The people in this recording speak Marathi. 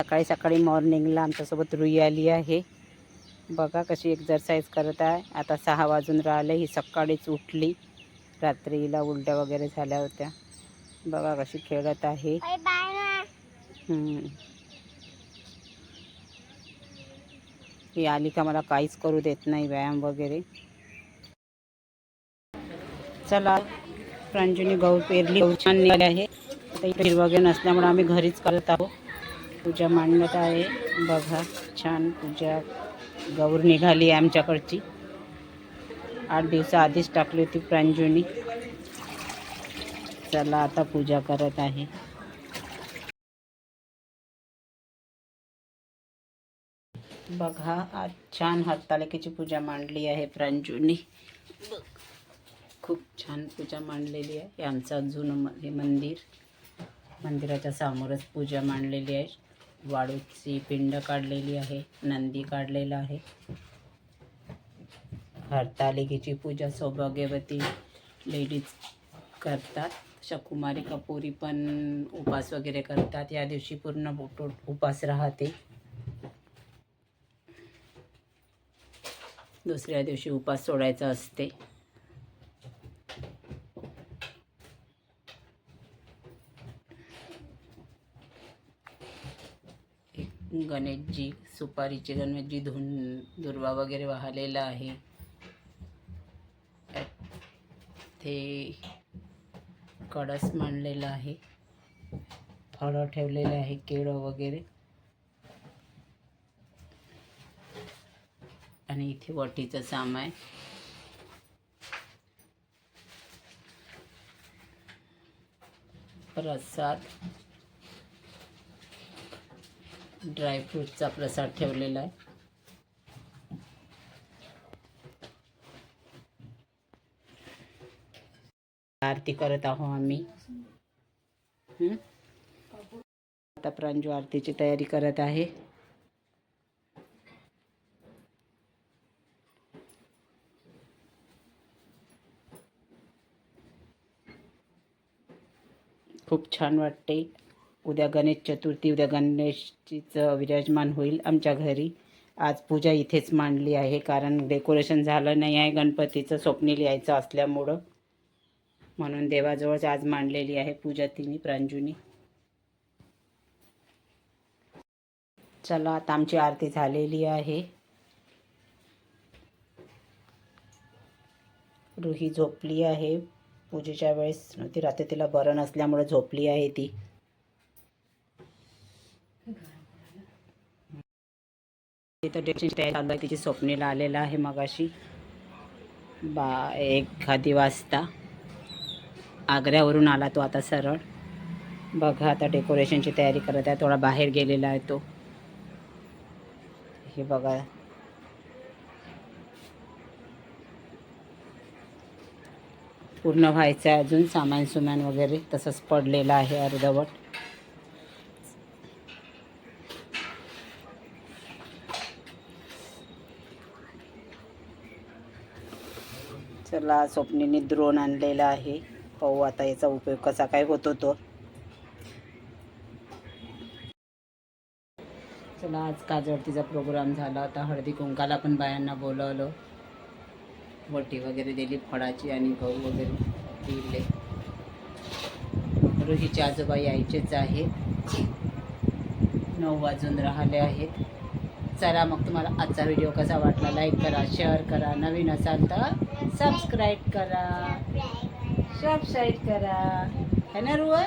सकाळी सकाळी मॉर्निंगला आमच्यासोबत रुई आली आहे. बघा कशी एक्झरसाईज करत आहे. आता सहा वाजून राहिले. ही सकाळीच उठली. रात्री हिला उलट्या वगैरे झाल्या होत्या. बघा कशी खेळत आहे. ही आली का मला काहीच करू देत नाही व्यायाम वगैरे. चला प्रांजूने गहू पेरली. गहू छान निघाले आहे. वगैरे नसल्यामुळे आम्ही घरीच करत आहोत. पूजा मांडण्यात आहे. बघा छान पूजा गौर निघाली आहे आमच्याकडची. आठ दिवसा आधीच टाकली होती प्रांजुनी चला आता पूजा करत आहे. बघा आज छान हरतालिकेची पूजा मांडली आहे प्रांजुनी खूप छान पूजा मांडलेली आहे. आमचं जुनं हे मंदिर. मंदिराच्या समोरच पूजा मांडलेली आहे. वाळूची पिंड काढलेली आहे नंदी काढलेला आहे. हरतालिकेची पूजा सौभाग्यवती लेडीज करतात. शकुमारी कपुरी पण उपास वगैरे करतात. या दिवशी पूर्ण उपास राहते. दुसऱ्या दिवशी उपास सोडायचा असते. गणेशजी सुपारीचे गणेशजी धुन दुर्वा वगैरे वाहलेला आहे. ते कळस मांडलेला आहे. फळं ठेवलेले आहे केळं वगैरे. आणि इथे वटीचं सामान प्रसाद ड्रायफ्रूटचा प्रसाद ठेवलेला आहे. आरती करत आहो आम्ही. आता प्रांजू आरतीची तयारी करत आहे. खूप छान वाटते. उद्या गणेश चतुर्थी उद्या गणेशजीचं विराजमान होईल आमच्या घरी. आज पूजा इथेच मांडली आहे कारण डेकोरेशन झालं नाही आहे गणपतीचं स्वप्नील लिहायचं असल्यामुळं. म्हणून देवाजवळच आज मांडलेली आहे पूजा तिने प्रांजूनी. चला आता आमची आरती झालेली आहे. रुही झोपली आहे. पूजेच्या वेळेस ती रात्री तिला बरं नसल्यामुळे झोपली आहे ती. तिथं डेटची तयारी चालू आहे तिची स्वप्नीला आलेला आहे मगाशी. बा एखादी वाजता. आग्र्यावरून आला तो आता सरळ. बघा आता डेकोरेशनची तयारी करत आहे. थोडा बाहेर गेलेला आहे तो. हे बघा. पूर्ण व्हायचं आहे अजून. सामान सुमान वगैरे तसंच पडलेलं आहे अर्धवट. चला स्वप्नीने द्रोण आणलेला आहे. पाहू आता याचा उपयोग कसा काय होतो तो चला आज काजवतीचा प्रोग्राम झाला. आता हळदी कुंकाला पण बायांना बोलवलं. वटी वगैरे दिली फळाची आणि गहू वगैरे दिले. रोहीचे आजोबा यायचेच आहे नऊ वाजून राहिले आहेत. चला मग तुम्हाला आजचा व्हिडिओ कसा वाटला? लाईक करा शेअर करा. नवीन असाल तर सबस्क्राईब करा. सबस्क्राईब करा. है ना रुआ?